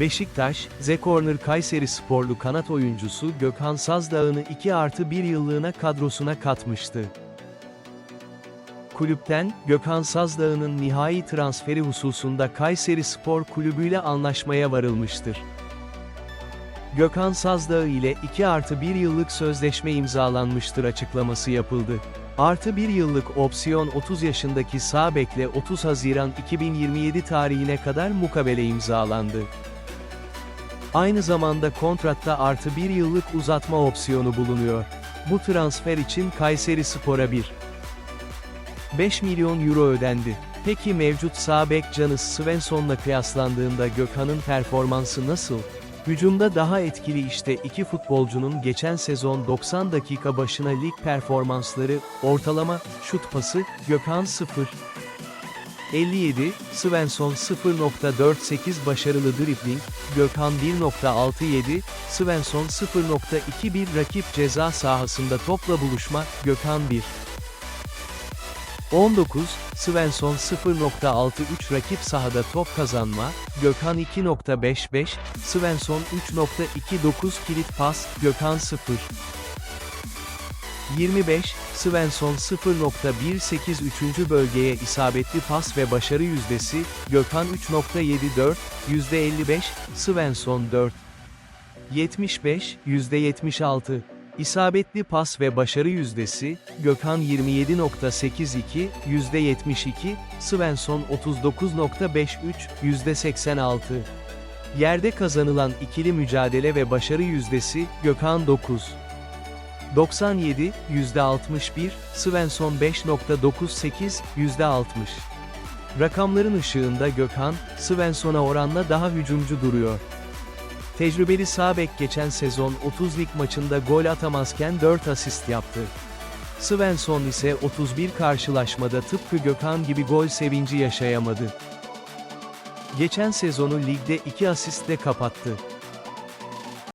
Beşiktaş, Zekorner Kayseri sporlu kanat oyuncusu Gökhan Sazdağ'ını 2 artı 1 yıllığına kadrosuna katmıştı. Kulüpten, Gökhan Sazdağ'ın nihai transferi hususunda Kayseri Spor Kulübü ile anlaşmaya varılmıştır. Gökhan Sazdağ ile 2 artı 1 yıllık sözleşme imzalanmıştır açıklaması yapıldı. Artı 1 yıllık opsiyon 30 yaşındaki sağ bekle 30 Haziran 2027 tarihine kadar mukabele imzalandı. Aynı zamanda kontratta artı 1 yıllık uzatma opsiyonu bulunuyor. Bu transfer için Kayseri Spor'a 1 5 milyon euro ödendi. Peki mevcut sağ bek Canis Svensson'la kıyaslandığında Gökhan'ın performansı nasıl? Hücumda daha etkili işte iki futbolcunun geçen sezon 90 dakika başına lig performansları, ortalama, şut pası, Gökhan 0. 57, Svensson 0.48 başarılı dribling, Gökhan 1.67, Svensson 0.21 rakip ceza sahasında topla buluşma, Gökhan 1. 19, Svensson 0.63 rakip sahada top kazanma, Gökhan 2.55, Svensson 3.29 kilit pas, Gökhan 0. 25, Svensson 0.18 3. bölgeye isabetli pas ve başarı yüzdesi, Gökhan 3.74, %55, Svensson 4. 75, %76. İsabetli pas ve başarı yüzdesi, Gökhan 27.82, %72, Svensson 39.53, %86. Yerde kazanılan ikili mücadele ve başarı yüzdesi, Gökhan 9. 97, %61, Svensson 5.98, %60. Rakamların ışığında Gökhan, Svensson'a oranla daha hücumcu duruyor. Tecrübeli sağ bek geçen sezon 30 lig maçında gol atamazken 4 asist yaptı. Svensson ise 31 karşılaşmada tıpkı Gökhan gibi gol sevinci yaşayamadı. Geçen sezonu ligde 2 asistle kapattı.